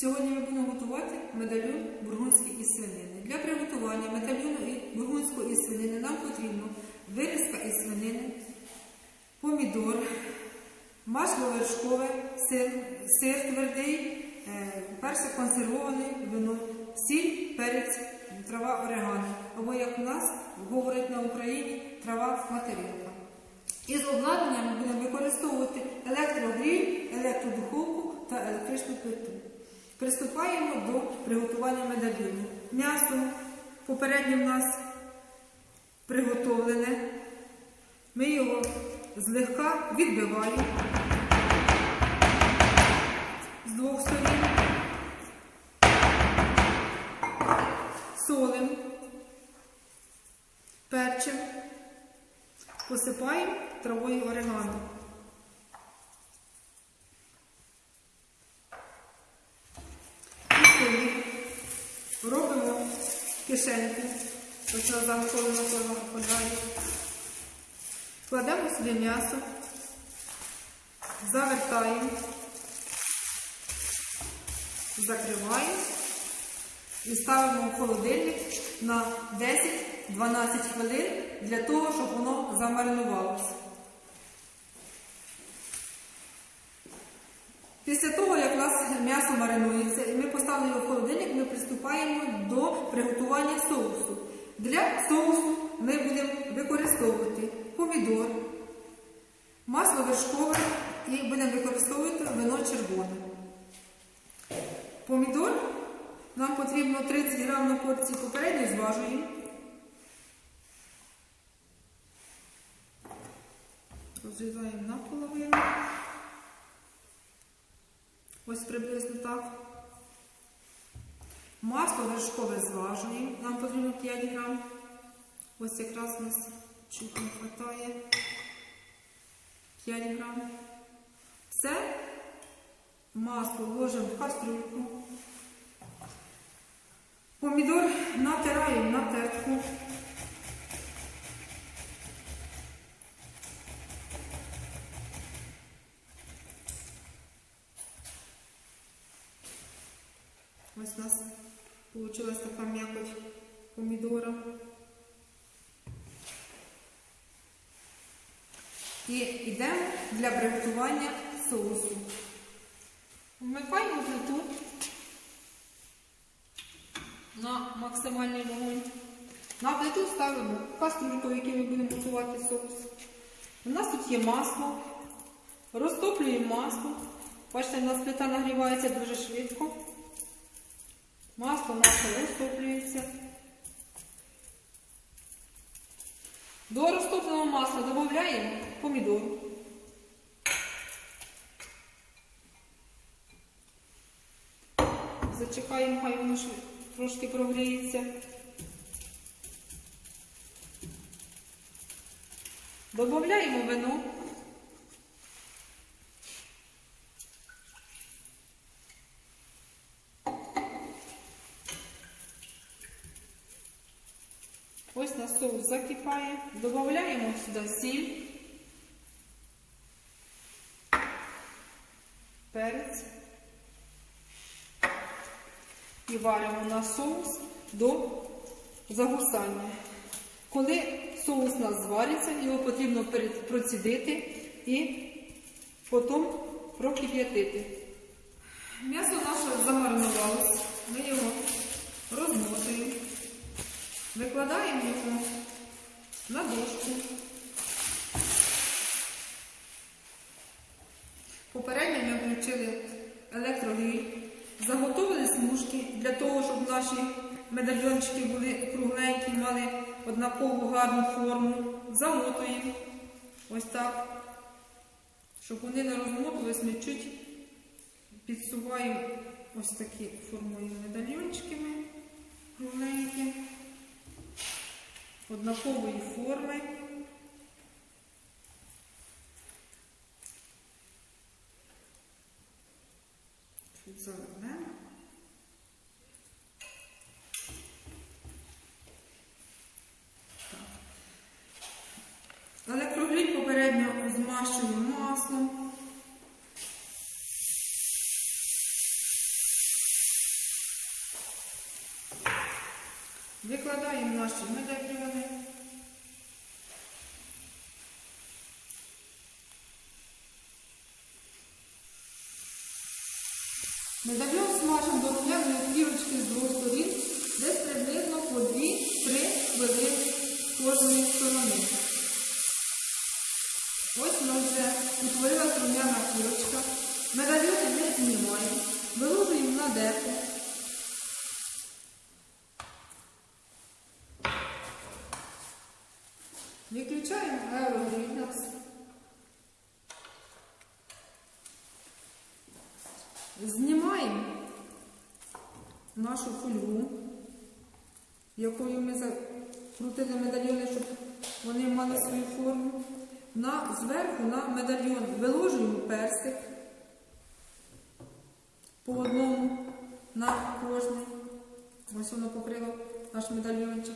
Сьогодні ми будемо готувати медальйон бургундський із свинини. Для приготування медальйону бургундського із свинини нам потрібно вирізка із свинини, помідор, масло вершкове, сир, сир твердий, е, перше консервоване вино, сіль, перець, трава орегано. Або як у нас говорять на Україні трава материнка. Із обладнанням ми будемо використовувати електрогріль, електродуховку. Приступаємо до приготування медальйону. М'ясо попередньо в нас приготовлене. Ми його злегка відбиваємо з двох сторін, солимо, перчим, посипаємо травою орегано. І собі робимо кишеньку, ось на замковину подаю. Кладемо сюди м'ясо, завертаємо, закриваємо і ставимо в холодильник на 10-12 хвилин для того, щоб воно замаринувалося. Після того, м'ясо маринується і ми поставили його в холодильник, ми приступаємо до приготування соусу. Для соусу ми будемо використовувати помідор, масло вершкове і будемо використовувати вино червоне. Помідор нам потрібно 30 грам на порції попередньо зважуємо. Розрізаємо наполовину. Ось приблизно так. Масло вершкове зважуємо. Нам потрібно 5 грам. Ось якраз у нас чуть не вистачає. 5 грам. Це масло ложимо в кастрюльку. Помідор натираємо на тертку. Ось у нас вийшла така м'якоть помідора. І йдемо для приготування соусу. Вмикаємо плиту на максимальний вогонь. На плиту ставимо кастрюльку, в якій ми будемо готувати соус. У нас тут є масло. Розтоплюємо масло. Бачите, у нас плита нагрівається дуже швидко. Масло наше розтоплюється. До розтопленого масла додаємо помідор. Зачекаємо, хай воно трошки прогріється. Додаємо вино. Ось на соус закипає. Додаємо сюди сіль, перець і варимо на соус до загусання. Коли соус у нас звариться, його потрібно процідити і потім прокип'ятити. М'ясо наше замаринувалося, ми його розмотуємо. Викладаємо його на дошку. Попередньо ми включили електрогріль, заготовили смужки для того, щоб наші медальйончики були кругленькі, мали однакову гарну форму. Замотуємо ось так, щоб вони не розмотувались, ми чуть підсуваємо ось такі формою медальйончики ми кругленькі однакової форми. Тут Але Електрогрій попередньо змащуємо маслом. Викладаємо наші медики. Медальйон смажемо до румяної плівочки з двох сторін, десь приблизно по 2-3 хвилини кожної сторони. Ось ми вже утворилась румяна плівочка. Медальйони ми знімаємо, виложуємо на деко. Виключаємо аерогріль. Знімаємо нашу фольгу, якою ми закрутили медальйони, щоб вони мали свою форму. На, зверху на медальйон виложуємо персик по одному на кожний. Ось воно покрило наш медальйончик.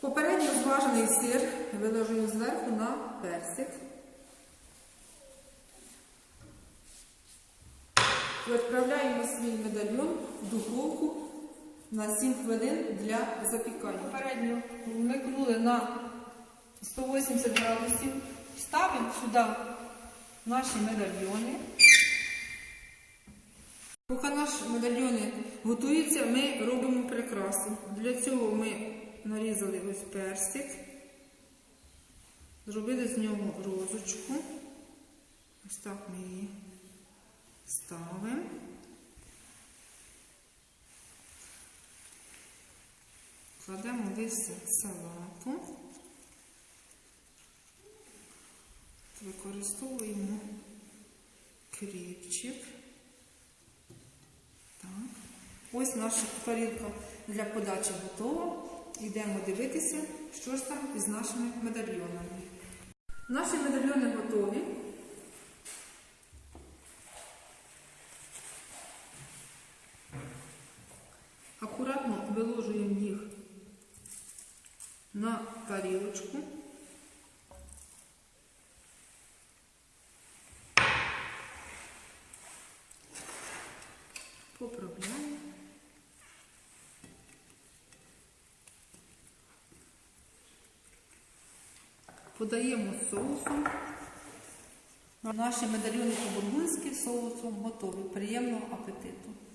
Попередньо зважений сир виложуємо зверху на персик. І відправляємо свій медальйон в духовку на 7 хвилин для запікання. Попередньо вмикнули на 180 градусів. Ставимо сюди наші медальйони. Поки наші медальйони готуються, ми робимо прикрасу. Для цього ми нарізали ось персик, зробили з нього розочку. Ось так ми її ставимо. Кладемо листя салату. Використовуємо кріпчик. Ось наша тарілка для подачі готова. Йдемо дивитися, що ж там із нашими медальйонами. Наші медальйони готові. Акуратно виложуємо їх на тарілочку. Поправляємо. Подаємо соусом. Наші медальйони по-бургунськи соусом готові. Приємного апетиту!